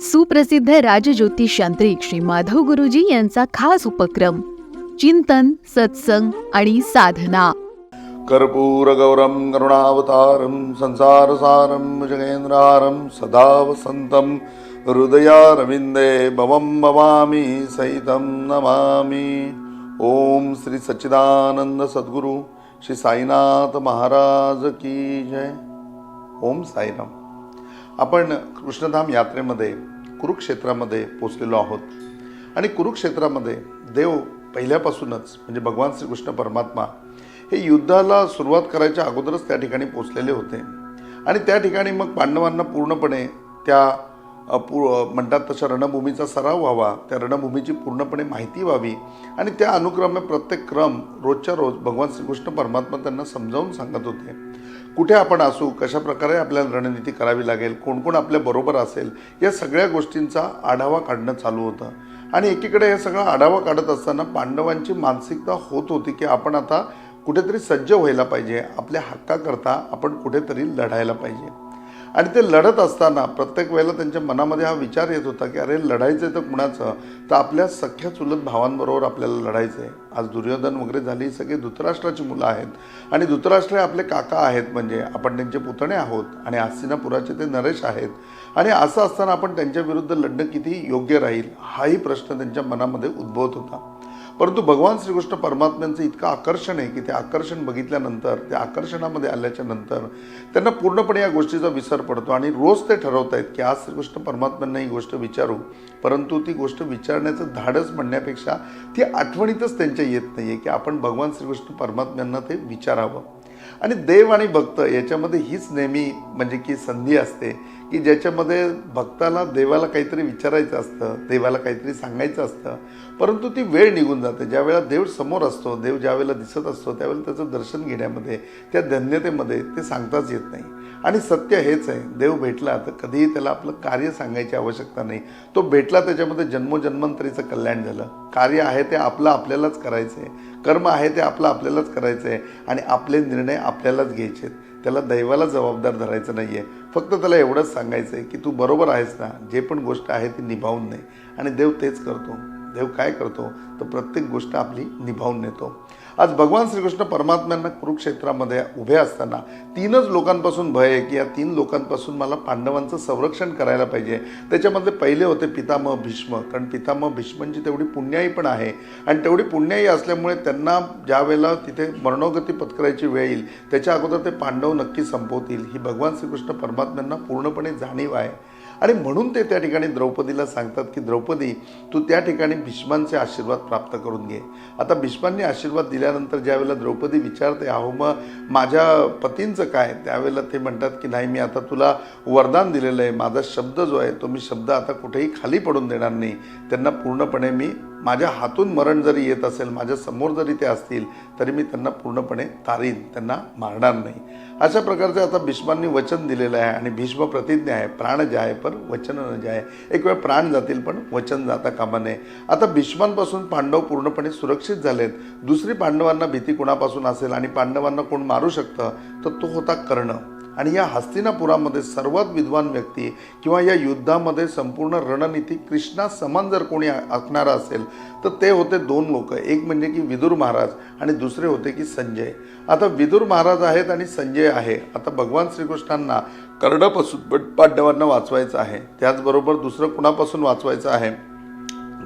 सुप्रसिद्ध राजज्योतिष यांत्रिक श्री माधव गुरुजी यांचा खास उपक्रम चिंतन सत्संग आणि साधना. कर्पूरगौरं करुणावतारं संसारसारं जगेन्द्रारं सदा हृदया रविंदे भवं भवामि सहितम नमामी. ओम श्री सच्चिदानंद सद्गुरू श्री साईनाथ महाराज की जय. ओम साईराम. आपण कृष्णधाम यात्रेमध्ये कुरुक्षेत्रामध्ये पोचलेलो आहोत. आणि कुरुक्षेत्रामध्ये देव पहिल्यापासूनच म्हणजे भगवान श्रीकृष्ण परमात्मा हे युद्धाला सुरुवात करायच्या अगोदरच त्या ठिकाणी पोचलेले होते. आणि त्या ठिकाणी मग पांडवांना पूर्णपणे त्या पू म्हणतात तशा रणभूमीचा सराव व्हावा त्या रणभूमीची पूर्णपणे माहिती व्हावी आणि त्या अनुक्रमे प्रत्येक क्रम रोजच्या रोज भगवान श्रीकृष्ण परमात्मा त्यांना समजावून सांगत होते. कुठे आपण असू कशा प्रकारे आपल्याला रणनीती करावी लागेल कोण कोण आपल्या बरोबर असेल या सगळ्या गोष्टींचा आढावा काढणं चालू होतं. आणि एकीकडे हे सगळा आढावा काढत असताना पांडवांची मानसिकता होत होती की आपण आता कुठेतरी सज्ज व्हायला पाहिजे. आपल्या हक्काकरता आपण कुठेतरी लढायला पाहिजे. आणि ते लढत असताना प्रत्येक वेळेला त्यांच्या मनामध्ये हा विचार येत होता की अरे लढायचं आहे तर कुणाचं? तर आपल्या सख्या चुलत भावांबरोबर आपल्याला लढायचं आहे. आज दुर्योधन वगैरे झाली ही सगळी धृतराष्ट्राची मुलं आहेत. आणि धृतराष्ट्र आपले काका आहेत म्हणजे आपण त्यांचे पुतणे आहोत. आणि आस्तिनापुराचे ते नरेश आहेत. आणि असं असताना आपण त्यांच्या विरुद्ध लढणं किती योग्य राहील हाही प्रश्न त्यांच्या मनामध्ये उद्भवत होता. परंतु भगवान श्रीकृष्ण परमात्म्यांचं इतकं आकर्षण आहे की ते आकर्षण बघितल्यानंतर त्या आकर्षणामध्ये आल्याच्यानंतर त्यांना पूर्णपणे या गोष्टीचा विसर पडतो आणि रोज ते ठरवत आहेत की आज श्रीकृष्ण परमात्म्यांना ही गोष्ट विचारू. परंतु ती गोष्ट विचारण्याचं धाडस म्हणण्यापेक्षा ती आठवणीतच त्यांच्या येत नाही आहे की आपण भगवान श्रीकृष्ण परमात्म्यांना ते विचारावं. आणि देव आणि भक्त याच्यामध्ये हीच नेहमी म्हणजे की संधी असते. की ज्याच्यामध्ये भक्ताला देवाला काहीतरी विचारायचं असतं देवाला काहीतरी सांगायचं असतं परंतु ती वेळ निघून जाते. ज्या वेळेला देव समोर असतो देव ज्या वेळेला दिसत असतो त्यावेळेला त्याचं दर्शन घेण्यामध्ये त्या धन्यतेमध्ये ते सांगताच येत नाही. आणि सत्य हेच आहे देव भेटला तर कधीही त्याला आपलं कार्य सांगायची आवश्यकता नाही. तो भेटला त्याच्यामध्ये जन्मोजन्मांतरीचं कल्याण झालं. कार्य आहे ते आपलं आपल्यालाच करायचं आहे कर्म आहे ते आपलं आपल्यालाच करायचं आहे आणि आपले निर्णय आपल्यालाच घ्यायचे आहेत त्याला दैवाला जबाबदार धरायचं नाही आहे फक्त त्याला एवढंच सांगायचं आहे की तू बरोबर आहेस ना जे पण गोष्ट आहे ती निभावून नाही आणि देव तेच करतो. देव काय करतो तर प्रत्येक गोष्ट आपली निभावून नेतो. आज भगवान श्रीकृष्ण परमात्म्यांना कुरुक्षेत्रामध्ये उभे असताना तीनच लोकांपासून भय आहे की या तीन लोकांपासून मला पांडवांचं संरक्षण करायला पाहिजे. त्याच्यामध्ये पहिले होते पितामह भीष्म कारण पितामह भीष्मांची तेवढी पुण्याई पण आहे. आणि तेवढी पुण्याई असल्यामुळे त्यांना ज्या वेळेला तिथे मरणोगती पत्करायची वेळ येईल त्याच्या अगोदर ते पांडव नक्की संपवतील. ही भगवान श्रीकृष्ण परमात्म्यांना पूर्णपणे जाणीव आहे. आणि म्हणून ते त्या ठिकाणी द्रौपदीला सांगतात की द्रौपदी तू त्या ठिकाणी भीष्मांचे आशीर्वाद प्राप्त करून घे. आता भीष्मांनी आशीर्वाद दिल्यानंतर ज्यावेळेला द्रौपदी विचारते अहो मग माझ्या पतींचं काय? त्यावेळेला ते म्हणतात की नाही मी आता तुला वरदान दिलेलं आहे. माझा शब्द जो आहे तो मी शब्द आता कुठेही खाली पडून देणार नाही. त्यांना पूर्णपणे मी माझ्या हातून मरण जरी येत असेल माझ्यासमोर जरी ते असतील तरी मी त्यांना पूर्णपणे तारीन त्यांना मारणार नाही. अशा प्रकारचे आता भीष्मांनी वचन दिलेलं आहे आणि भीष्म प्रतिज्ञा आहे प्राण जे आहे पण वचन न जे आहे एक वेळ प्राण जातील पण वचन जाता कामा नये. आता भीष्मांपासून पांडव पूर्णपणे सुरक्षित झालेत. दुसरी पांडवांना भीती कुणापासून असेल आणि पांडवांना कोण मारू शकतं? तर तो होता कर्ण. आणि या हस्तिनापुरामध्ये सर्वात विद्वान व्यक्ती किंवा या युद्धामध्ये संपूर्ण रणनीती कृष्णा समान जर कोणी आखणारा असेल तर ते होते दोन लोक. एक म्हणजे की विदुर महाराज आणि दुसरे होते की संजय. आता विदुर महाराज आहेत आणि संजय आहे. आता भगवान श्रीकृष्णांना कर्णापासून पण पांडवांना वाचवायचं आहे. त्याचबरोबर दुसरं कुणापासून वाचवायचं आहे?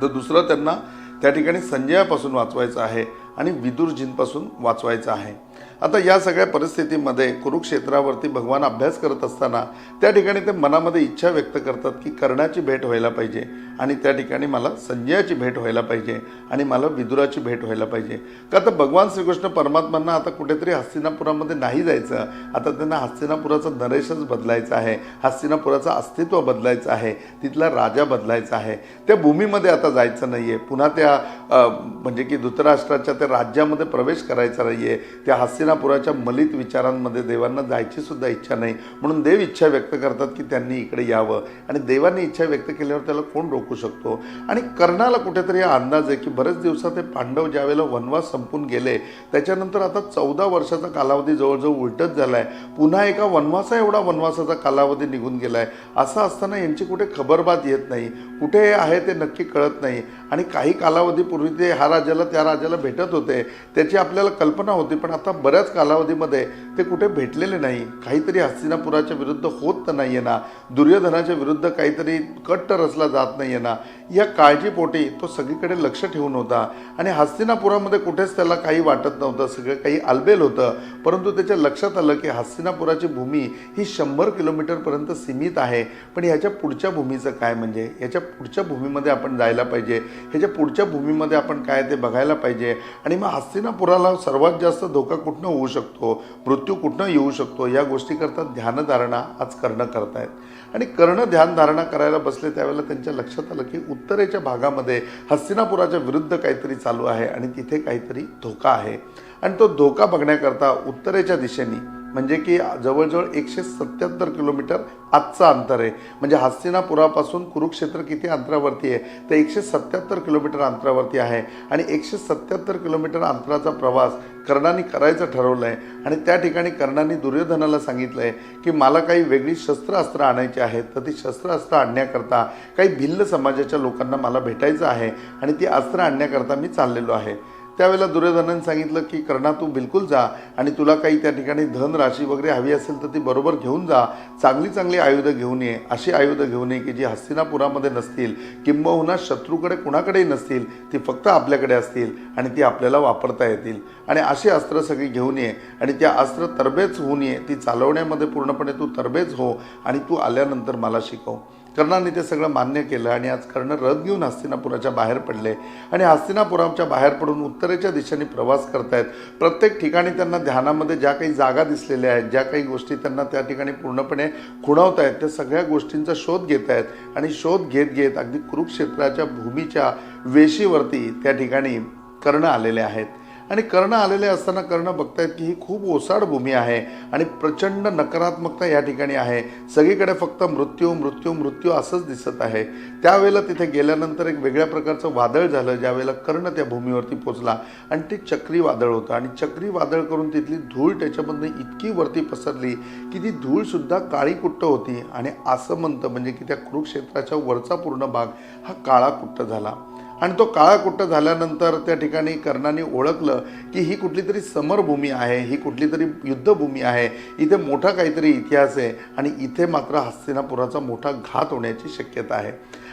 तर दुसरं त्यांना त्या ठिकाणी संजयापासून वाचवायचं आहे. आणि विदुरजींपासून वाचवायचं आहे. आता या सगळ्या परिस्थितीमध्ये कुरुक्षेत्रावरती भगवान अभ्यास करत असताना त्या ठिकाणी ते मनामध्ये इच्छा व्यक्त करतात की कर्णाची भेट व्हायला पाहिजे आणि त्या ठिकाणी मला संजयाची भेट व्हायला पाहिजे आणि मला विदुराची भेट व्हायला पाहिजे. का तर भगवान श्रीकृष्ण परमात्मांना आता कुठेतरी हस्तिनापुरामध्ये नाही जायचं. आता त्यांना हस्तिनापुराचा नरेशच बदलायचा आहे. हस्तिनापुराचं अस्तित्व बदलायचं आहे. तिथला राजा बदलायचा आहे. त्या भूमीमध्ये आता जायचं नाही आहे पुन्हा त्या म्हणजे की धृतराष्ट्राच्या त्या राज्यामध्ये प्रवेश करायचा नाही आहे त्या हस्तिनापुराच्या मलित विचारांमध्ये देवांना जायची सुद्धा इच्छा नाही. म्हणून देव इच्छा व्यक्त करतात की त्यांनी इकडे यावं. आणि देवांनी इच्छा व्यक्त केल्यावर त्याला कोण रोखू शकतो? आणि कर्णाला कुठेतरी हा अंदाज आहे की बरेच दिवसात हे पांडव ज्यावेळेला वनवास संपून गेले त्याच्यानंतर आता चौदा वर्षाचा कालावधी जवळजवळ उलटच झाला आहे पुन्हा एका वनवासा एवढा वनवासाचा कालावधी निघून गेला आहे असं असताना यांची कुठे खबरबात येत नाही. कुठे आहे ते नक्की कळत नाही. आणि काही कालावधीपूर्वी ते ह्या राजाला त्या राजाला भेटत होते त्याची आपल्याला कल्पना होती पण आता बऱ्याच कालावधीमध्ये ते कुठे भेटलेले नाही. काहीतरी हस्तिनापुराच्या विरुद्ध होत तर नाही आहे ना दुर्योधनाच्या विरुद्ध काहीतरी कट्ट रचला जात नाही आहे ना या काळजीपोटी तो सगळीकडे लक्ष ठेवून होता. आणि हस्तिनापुरामध्ये कुठेच त्याला काही वाटत नव्हतं. सगळं काही आलबेल होतं. परंतु त्याच्या लक्षात आलं की हस्तिनापुराची भूमी ही शंभर किलोमीटरपर्यंत सीमित आहे. पण ह्याच्या पुढच्या भूमीचं काय म्हणजे? याच्या पुढच्या भूमीमध्ये आपण जायला पाहिजे. ह्याच्या पुढच्या भूमीमध्ये आपण काय ते बघायला पाहिजे. आणि मग हस्तिनापुराला सर्वात जास्त धोका कुठनं होऊ शकतो? मृत्यू कुठनं येऊ शकतो? या गोष्टीकरता ध्यानधारणा आज करणं करतायत. आणि कर्ण ध्यानधारणा करायला बसले त्यावेळेला त्यांच्या लक्षात आलं की उत्तरेच्या भागामध्ये हस्तिनापुराच्या विरुद्ध काहीतरी चालू आहे आणि तिथे काहीतरी धोका आहे. आणि तो धोका बघण्याकरता उत्तरेच्या दिशेने म्हणजे की जवळजवळ एकशे सत्याहत्तर किलोमीटर आजचं अंतर आहे. म्हणजे हस्तिनापुरापासून कुरुक्षेत्र किती अंतरावरती आहे? तर एकशे सत्याहत्तर किलोमीटर अंतरावरती आहे. आणि एकशे सत्याहत्तर किलोमीटर अंतराचा प्रवास कर्णाने करायचं ठरवलं आहे आणि त्या ठिकाणी कर्णाने दुर्योधनाला सांगितलं आहे की मला काही वेगळी शस्त्रास्त्र आणायची आहेत. तर ती शस्त्रास्त्र आणण्याकरता काही भिल्ल समाजाच्या लोकांना मला भेटायचं आहे. आणि ती अस्त्र आणण्याकरता मी चाललेलो आहे. त्यावेळेला दुर्योधनाने सांगितलं की कर्णा तू बिलकुल जा आणि तुला काही त्या ठिकाणी धनराशी वगैरे हवी असेल तर ती बरोबर घेऊन जा. चांगली चांगली आयुधं घेऊन ये. अशी आयुधं घेऊन ये की जी हस्तिनापुरामध्ये नसतील किंबहुना शत्रूकडे कुणाकडेही नसतील ती फक्त आपल्याकडे असतील आणि ती आपल्याला वापरता येतील. आणि अशी अस्त्र सगळी घेऊन ये आणि त्या अस्त्र तरबेज होऊन ये. ती चालवण्यामध्ये पूर्णपणे तू तरबेज हो आणि तू आल्यानंतर मला शिकव. कर्णाने ते सगळं मान्य केलं आणि आज कर्ण रथ घेऊन हस्तिनापुराच्या बाहेर पडले. आणि हस्तिनापुराच्या बाहेर पडून उत्तरेच्या दिशेने प्रवास करतायत. प्रत्येक ठिकाणी त्यांना ध्यानामध्ये ज्या काही जागा दिसलेल्या आहेत ज्या काही गोष्टी त्यांना त्या ठिकाणी पूर्णपणे खुणवत आहेत त्या सगळ्या गोष्टींचा शोध घेत आहेत आणि शोध घेत घेत अगदी कुरुक्षेत्राच्या भूमीच्या वेशीवरती त्या ठिकाणी कर्ण आलेले आहेत. आणि कर्ण आलेले असताना कर्ण बघतायत की ही खूप ओसाड भूमी आहे आणि प्रचंड नकारात्मकता या ठिकाणी आहे. सगळीकडे फक्त मृत्यू मृत्यू मृत्यू असंच दिसत आहे. त्यावेळेला तिथे गेल्यानंतर एक वेगळ्या प्रकारचं वादळ झालं ज्यावेळेला कर्ण त्या भूमीवरती पोचला आणि ते चक्री वादळ होतं. आणि चक्री वादळ करून तिथली धूळ त्याच्यामधनं इतकी वरती पसरली की ती धूळसुद्धा काळी कुट्ट होती आणि आसमंत म्हणजे की त्या कुरुक्षेत्राच्या वरचा पूर्ण भाग हा काळा कुट्ट झाला. आणि तो काळाकुट्ट झाल्यानंतर त्या ठिकाणी कर्णाने ओळखलं की ही कुठली तरी समरभूमी आहे ही कुठली तरी युद्धभूमी आहे. इथे मोठा काहीतरी इतिहास आहे आणि इथे मात्र हस्तिनापुराचा मोठा घात होण्याची शक्यता आहे.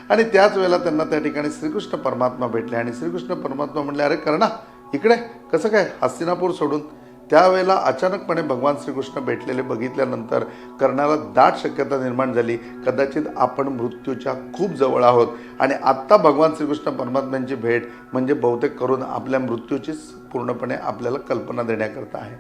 आणि त्याच वेळेला त्यांना त्या ठिकाणी श्रीकृष्ण परमात्मा भेटले आणि श्रीकृष्ण परमात्मा म्हणले अरे कर्णा इकडे कसं काय? हस्तिनापूर सोडून त्यावेळेला अचानकपणे भगवान श्रीकृष्ण भेटलेले बघितल्यानंतर कर्णाला दाट शक्यता निर्माण झाली. कदाचित आपण मृत्यूच्या खूप जवळ आहोत. आणि आत्ता भगवान श्रीकृष्ण परमात्म्यांची भेट म्हणजे बहुतेक करून आपल्या मृत्यूचीच पूर्णपणे आपल्याला कल्पना देण्याकरता आहे.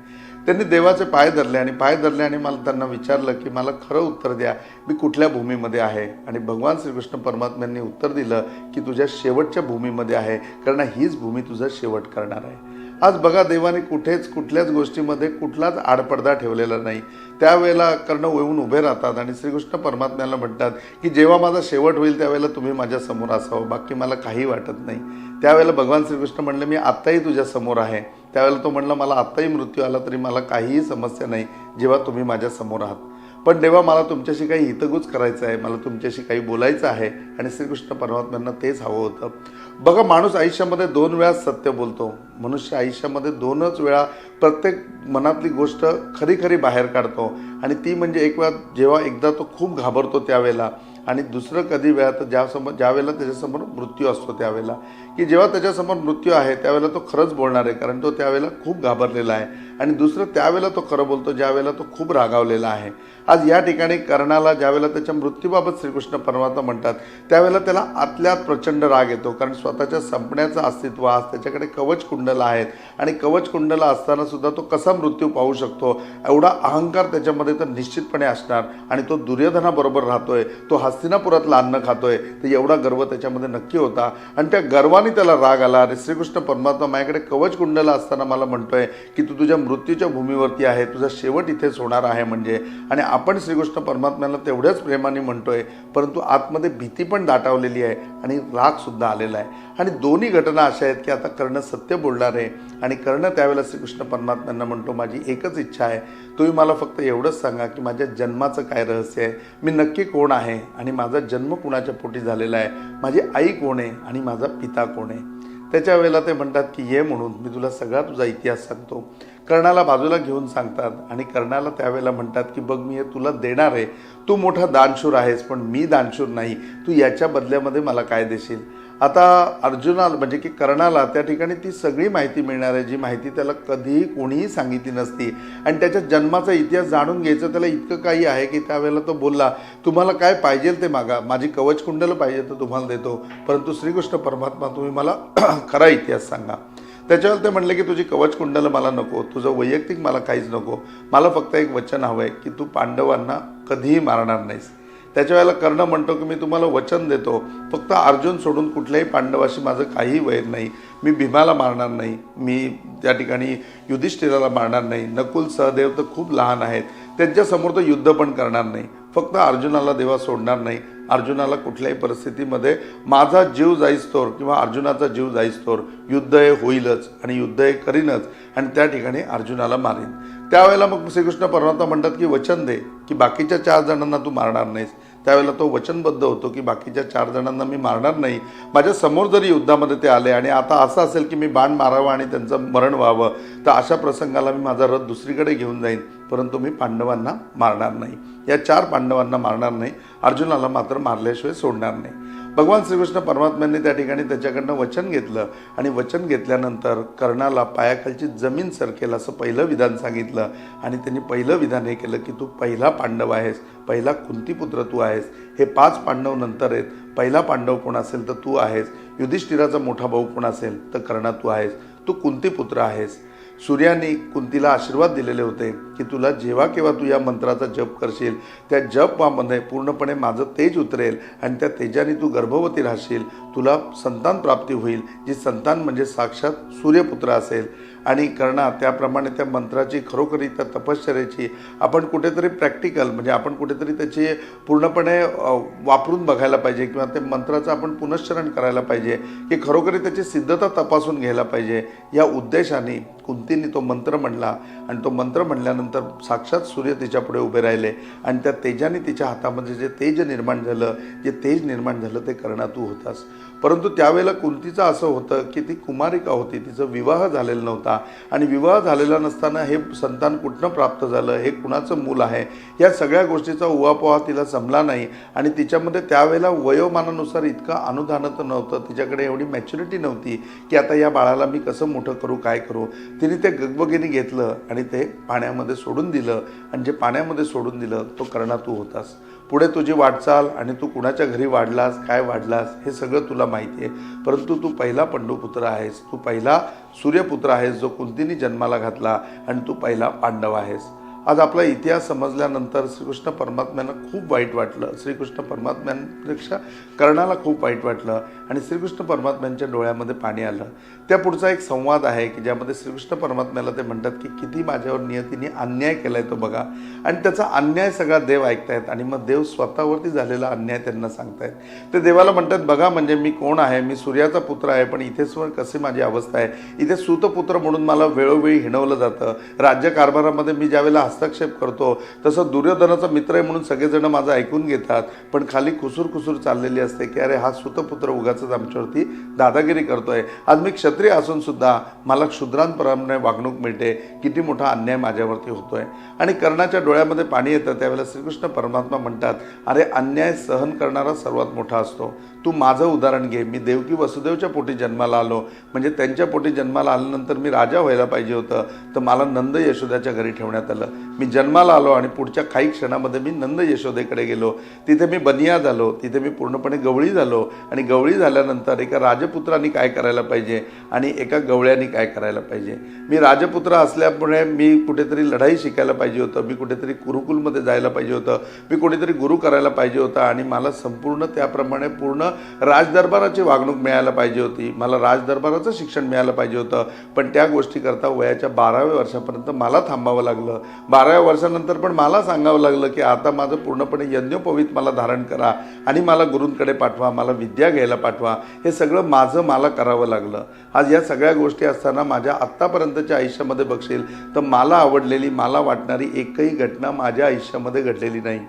त्यांनी देवाचे पाय धरले आणि पाय धरले आणि मला त्यांना विचारलं की मला खरं उत्तर द्या. मी कुठल्या भूमीमध्ये आहे? आणि भगवान श्रीकृष्ण परमात्म्यांनी उत्तर दिलं की तुझ्या शेवटच्या भूमीमध्ये आहे. कारण हीच भूमी तुझा शेवट करणार आहे. आज बघा देवाने कुठेच कुठल्याच गोष्टीमध्ये कुठलाच आडपडदा ठेवलेला नाही. त्यावेळेला कर्ण येऊन उभे राहतात आणि श्रीकृष्ण परमात्म्याला म्हणतात की जेव्हा माझा शेवट होईल त्यावेळेला तुम्ही माझ्यासमोर असावं. बाकी मला काही वाटत नाही. त्यावेळेला भगवान श्रीकृष्ण म्हणले मी आत्ताही तुझ्या समोर आहे. त्यावेळेला तो म्हणला मला आत्ताही मृत्यू आला तरी मला काहीही समस्या नाही. जेव्हा तुम्ही माझ्यासमोर आहात. पण देवा मला तुमच्याशी काही हितगुज करायचं आहे मला तुमच्याशी काही बोलायचं आहे आणि श्रीकृष्ण परमात्म्यांना तेच हवं होतं. बघा माणूस आयुष्यामध्ये दोन वेळा सत्य बोलतो. मनुष्य आयुष्यामध्ये दोनच वेळा प्रत्येक मनातली गोष्ट खरी खरी बाहेर काढतो. आणि ती म्हणजे एक वेळा जेव्हा एकदा तो खूप घाबरतो त्यावेळेला आणि दुसरं कधी वेळा तर ज्यासमोर ज्यावेळेला त्याच्यासमोर मृत्यू असतो त्यावेळेला. की जेव्हा त्याच्यासमोर मृत्यू आहे त्यावेळेला तो खरंच बोलणार आहे कारण तो त्यावेळेला खूप घाबरलेला आहे. आणि दुसरं त्यावेळेला तो खरं बोलतो ज्यावेळेला तो खूप रागावलेला आहे. आज या ठिकाणी कर्णाला ज्यावेळेला त्याच्या मृत्यूबाबत श्रीकृष्ण परमात्मा म्हणतात त्यावेळेला त्याला आतल्यात प्रचंड राग येतो कारण स्वतःच्या संपण्याचं अस्तित्व आज त्याच्याकडे कवच कुंडला आहेत. आणि कवच कुंडला असताना सुद्धा तो कसा मृत्यू पाहू शकतो? एवढा अहंकार त्याच्यामध्ये तर निश्चितपणे असणार. आणि तो दुर्योधनाबरोबर राहतोय तो हस्तिनापुरातलं अन्न खातोय तर एवढा गर्व त्याच्यामध्ये नक्की होता. आणि त्या गर्वाने त्याला राग आला. अरे श्रीकृष्ण परमात्मा माझ्याकडे कवच कुंडला असताना मला म्हणतोय की तू तुझ्या मृत्यूच्या भूमीवरती आहे. तुझा शेवट इथेच होणार आहे म्हणजे. आणि आपण श्रीकृष्ण परमात्म्याला तेवढ्याच प्रेमाने म्हणतोय परंतु आतमध्ये भीती पण दाटावलेली आहे आणि रागसुद्धा आलेला आहे. आणि दोन्ही घटना अशा आहेत की आता कर्ण सत्य बोलणार आहे. आणि कर्ण त्यावेळेला श्रीकृष्ण परमात्म्यांना म्हणतो माझी एकच इच्छा आहे. तुम्ही मला फक्त एवढंच सांगा की माझ्या जन्माचं काय रहस्य आहे? मी नक्की कोण आहे? आणि माझा जन्म कुणाच्या पोटी झालेला आहे? माझी आई कोण आहे? आणि माझा पिता कोण आहे? त्याच्या वेळेला ते म्हणतात की ये म्हणून मी तुला सगळा तुझा इतिहास सांगतो. कर्णाला बाजूला घेऊन सांगतात आणि कर्णाला त्यावेळेला म्हणतात की बघ मी हे तुला देणार आहे. तू मोठा दानशूर आहेस पण मी दानशूर नाही. तू याच्या बदल्यामध्ये मला काय देशील? आता अर्जुनाला म्हणजे की कर्णाला त्या ठिकाणी ती सगळी माहिती मिळणार आहे जी माहिती त्याला कधीही कोणीही सांगितली नसती. आणि त्याच्या जन्माचा इतिहास जाणून घ्यायचं त्याला इतकं काही आहे की त्यावेळेला तो बोलला तुम्हाला काय पाहिजे ते मागा. माझी कवच कुंडलं पाहिजे तर तुम्हाला देतो. परंतु श्रीकृष्ण परमात्मा तुम्ही मला खरा इतिहास सांगा. त्याच्यावर ते म्हणले की तुझी कवच कुंडलं मला नको. तुझं वैयक्तिक मला काहीच नको. मला फक्त एक वचन हवं आहे की तू पांडवांना कधीही मारणार नाहीस. त्याच्या वेळेला कर्ण म्हणतो की मी तुम्हाला वचन देतो. फक्त अर्जुन सोडून कुठल्याही पांडवाशी माझं काहीही वैर नाही. मी भीमाला मारणार नाही. मी त्या ठिकाणी युधिष्ठिराला मारणार नाही. नकुल सहदेव तर खूप लहान आहेत. त्यांच्यासमोर तर युद्ध पण करणार नाही. फक्त अर्जुनाला देवा सोडणार नाही. अर्जुनाला कुठल्याही परिस्थितीमध्ये माझा जीव जाईस्तोर किंवा अर्जुनाचा जीव जाईस्तोर. युद्ध हे होईलच आणि युद्ध हे करीनच आणि त्या ठिकाणी अर्जुनाला मारीन. त्यावेळेला मग श्रीकृष्ण परमात्मा म्हणतात की वचन दे की बाकीच्या चार जणांना तू मारणार नाहीस. त्यावेळेला तो वचनबद्ध होतो की बाकीच्या चार जणांना मी मारणार नाही. माझ्यासमोर जरी युद्धामध्ये ते आले आणि आता असं असेल की मी बाण मारावं आणि त्यांचं मरण व्हावं तर अशा प्रसंगाला मी माझा रथ दुसरीकडे घेऊन जाईन परंतु मी पांडवांना मारणार नाही. या चार पांडवांना मारणार नाही. अर्जुनाला मात्र मारल्याशिवाय सोडणार नाही. भगवान श्रीकृष्ण परमात्म्यांनी त्या ठिकाणी त्याच्याकडनं वचन घेतलं आणि वचन घेतल्यानंतर कर्णाला पायाखालची जमीन सरकेल असं पहिलं विधान सांगितलं आणि त्यांनी पहिलं विधान हे केलं की तू पहिला पांडव आहेस पहिला कुंतीपुत्र तू आहेस. हे पाच पांडव नंतर आहेत. पहिला पांडव कोण असेल तर तू आहेस. युधिष्ठिराचा मोठा भाऊ कोण असेल तर कर्णा तू आहेस. तू कुंतीपुत्र आहेस. सूर्याने कुंतीला आशीर्वाद दिलेले होते की तुला जेव्हा केव्हा तू या मंत्राचा जप करशील त्या जपामध्ये पूर्णपणे माझं तेज उतरेल आणि त्या तेजाने तू गर्भवती राहशील. तुला संतान प्राप्ती होईल जी संतान म्हणजे साक्षात सूर्यपुत्र असेल. आणि कर्णा त्याप्रमाणे त्या मंत्राची खरोखरी त्या तपश्चर्याची आपण कुठेतरी प्रॅक्टिकल म्हणजे आपण कुठेतरी त्याची पूर्णपणे वापरून बघायला पाहिजे किंवा ते मंत्राचं आपण पुनश्चरण करायला पाहिजे की खरोखरी त्याची सिद्धता तपासून घ्यायला पाहिजे. या उद्देशाने कुंतीने तो मंत्र म्हणला आणि तो मंत्र म्हणल्यानंतर साक्षात सूर्य तिच्यापुढे उभे राहिले आणि त्या तेजाने तिच्या हातामध्ये जे तेज निर्माण झालं जे तेज निर्माण झालं ते कर्णा तू होतास. परंतु त्यावेळेला कुंतीचं असं होतं की ती कुमारिका होती तिचा विवाह झालेला नव्हता. आणि विवाह झालेला नसताना हे संतान कुठनं प्राप्त झालं हे कुणाचं मूल आहे? या सगळ्या गोष्टीचा उहापोहा तिला जमला नाही. आणि तिच्यामध्ये त्यावेळेला वयोमानानुसार इतकं अनुदान तर नव्हतं तिच्याकडे एवढी मॅच्युरिटी नव्हती की आता या बाळाला मी कसं मोठं करू काय करू? तिने ते गगबगीने घेतलं आणि ते पाण्यामध्ये सोडून दिलं. आणि जे पाण्यामध्ये सोडून दिलं तो कर्णा तू होतास. पुढे तुझी वाटचाल आणि तू कुणाच्या घरी वाढलास काय वाढलास हे सगळं तुला माहिती आहे. परंतु तू पहिला पंडूपुत्र आहेस. तू पहिला सूर्यपुत्र आहेस जो कुंतीने जन्माला घातला आणि तू पहिला पांडव आहेस. आज आपला इतिहास समजल्यानंतर श्रीकृष्ण परमात्म्यांना खूप वाईट वाटलं. श्रीकृष्ण परमात्म्यांपेक्षा कर्णाला खूप वाईट वाटलं आणि श्रीकृष्ण परमात्म्यांच्या डोळ्यामध्ये पाणी आलं. त्या पुढचा एक संवाद आहे की ज्यामध्ये श्रीकृष्ण परमात्म्याला ते म्हणतात की किती माझ्यावर नियतीने अन्याय केला आहे तो बघा. आणि त्याचा अन्याय सगळा देव ऐकतायत आणि मग देव स्वतःवरती झालेला अन्याय त्यांना सांगतायत. ते देवाला म्हणतात बघा म्हणजे मी कोण आहे? मी सूर्याचा पुत्र आहे पण इथे स्वर कशी माझी अवस्था आहे? इथे सूतपुत्र म्हणून मला वेळोवेळी हिणवलं जातं. राज्यकारभारामध्ये मी ज्यावेळेला हस्तक्षेप करतो. तसं दुर्योधनाचा मित्र आहे म्हणून सगळेजण माझं ऐकून घेतात. पण खाली कुसूर खुसूर चाललेली असते की अरे हा सुतपुत्र उगाच आमच्यावरती दादागिरी करतोय. आज मी क्षत्रिय असून सुद्धा मला क्षुद्रांप्रमाणे वागणूक मिळते. किती मोठा अन्याय माझ्यावरती होतोय. आणि कर्णाच्या डोळ्यामध्ये पाणी येतं. त्यावेळेला श्रीकृष्ण परमात्मा म्हणतात अरे अन्याय सहन करणारा सर्वात मोठा असतो. तू माझं उदाहरण घे. मी देवकी वसुदेवच्या पोटी जन्माला आलो. म्हणजे त्यांच्या पोटी जन्माला आल्यानंतर मी राजा व्हायला पाहिजे होतं. तर मला नंद यशोदाच्या घरी ठेवण्यात आलं. मी जन्माला आलो आणि पुढच्या काही क्षणामध्ये मी नंद यशोदेकडे गेलो. तिथे मी बनिया झालो. तिथे मी पूर्णपणे गवळी झालो. आणि गवळी झाल्यानंतर एका राजपुत्राने काय करायला पाहिजे? आणि एका गवळ्याने काय करायला पाहिजे? मी राजपुत्र असल्यामुळे मी कुठेतरी लढाई शिकायला पाहिजे होतं. मी कुठेतरी गुरुकुलमध्ये जायला पाहिजे होतं. मी कुठेतरी गुरु करायला पाहिजे होता. आणि मला संपूर्ण त्याप्रमाणे पूर्ण राजदरबाराची वागणूक मिळायला पाहिजे होती. मला राजदरबाराचं शिक्षण मिळायला पाहिजे होतं. पण त्या गोष्टीकरता वयाच्या बाराव्या वर्षापर्यंत मला थांबावं लागलं. बाराव्या वर्षानंतर पण मला सांगावं लागलं की आता माझं पूर्णपणे यज्ञोपवीत मला धारण करा आणि मला गुरूंकडे पाठवा मला विद्या घ्यायला पाठवा. हे सगळं माझं मला करावं लागलं. आज या सगळ्या गोष्टी असताना माझ्या आत्तापर्यंतच्या आयुष्यामध्ये बघशील तर मला आवडलेली मला वाटणारी एकही घटना माझ्या आयुष्यामध्ये घडलेली नाही.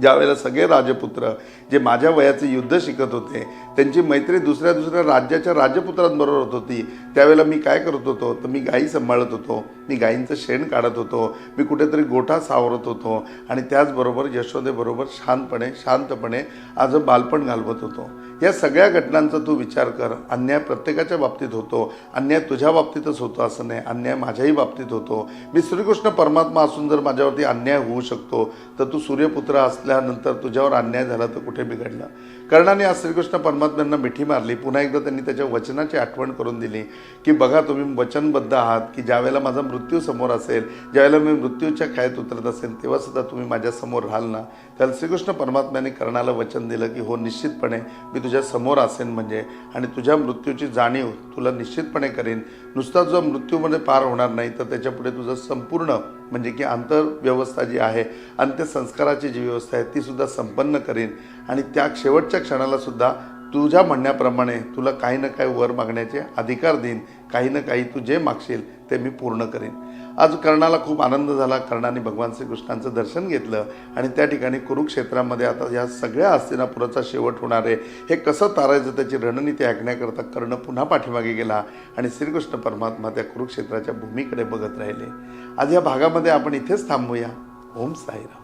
ज्यावेळेला सगळे राजपुत्र जे माझ्या वयाचे युद्ध शिकत होते त्यांची मैत्री दुसऱ्या दुसऱ्या राज्याच्या राजपुत्रांबरोबर होत होती त्यावेळेला मी काय करत होतो? तर मी गायी सांभाळत होतो मी गायींचं शेण काढत होतो मी कुठेतरी गोठा सावरत होतो आणि त्याचबरोबर यशोदेबरोबर शांतपणे शांतपणे आज बालपण घालवत होतो. या सगळ्या घटनांचा तू विचार कर. अन्याय प्रत्येकाच्या बाबतीत होतो. अन्याय तुझ्या बाबतीतच होतो असं नाही. अन्याय माझ्याही बाबतीत होतो. मी श्रीकृष्ण परमात्मा असून जर माझ्यावरती अन्याय होऊ शकतो तर तू सूर्यपुत्र असल्यानंतर तुझ्यावर अन्याय झाला तर कुठे बिघडला? कर्णाने आज श्रीकृष्ण परमात्म्यांना मिठी मारली. पुन्हा एकदा त्यांनी त्याच्या वचनाची आठवण करून दिली की बघा तुम्ही वचनबद्ध आहात की ज्यावेळेला माझा मृत्यू समोर असेल ज्यावेळेला मी मृत्यूच्या खायत उतरत असेल तेव्हा सुद्धा तुम्ही माझ्यासमोर राहाल ना? त्याला श्रीकृष्ण परमात्म्याने कर्णाला वचन दिलं की हो निश्चितपणे मी तुझ्या समोर असेन म्हणजे आणि तुझ्या मृत्यूची जाणीव तुला निश्चितपणे करेन. नुसता जो मृत्यूमध्ये पार होणार नाही तर त्याच्यापुढे तुझं संपूर्ण म्हणजे की आंतरव्यवस्था जी आहे अंत्यसंस्काराची जी व्यवस्था आहे ती सुद्धा संपन्न करेन. आणि त्या शेवटच्या क्षणाला सुद्धा तुझ्या म्हणण्याप्रमाणे तुला काही ना काही वर मागण्याचे अधिकार देईन. काही ना काही तू जे मागशील ते मी पूर्ण करेन. आज कर्णाला खूप आनंद झाला. कर्णाने भगवान श्रीकृष्णांचं दर्शन घेतलं आणि त्या ठिकाणी कुरुक्षेत्रामध्ये आता या सगळ्या हस्तिनापुराचा शेवट होणार आहे. हे कसं तारायचं त्याची रणनीती ऐकण्याकरता कर्ण पुन्हा पाठीमागे गेला आणि श्रीकृष्ण परमात्मा त्या कुरुक्षेत्राच्या भूमीकडे बघत राहिले. आज या भागामध्ये आपण इथेच थांबूया. ओम साईराम.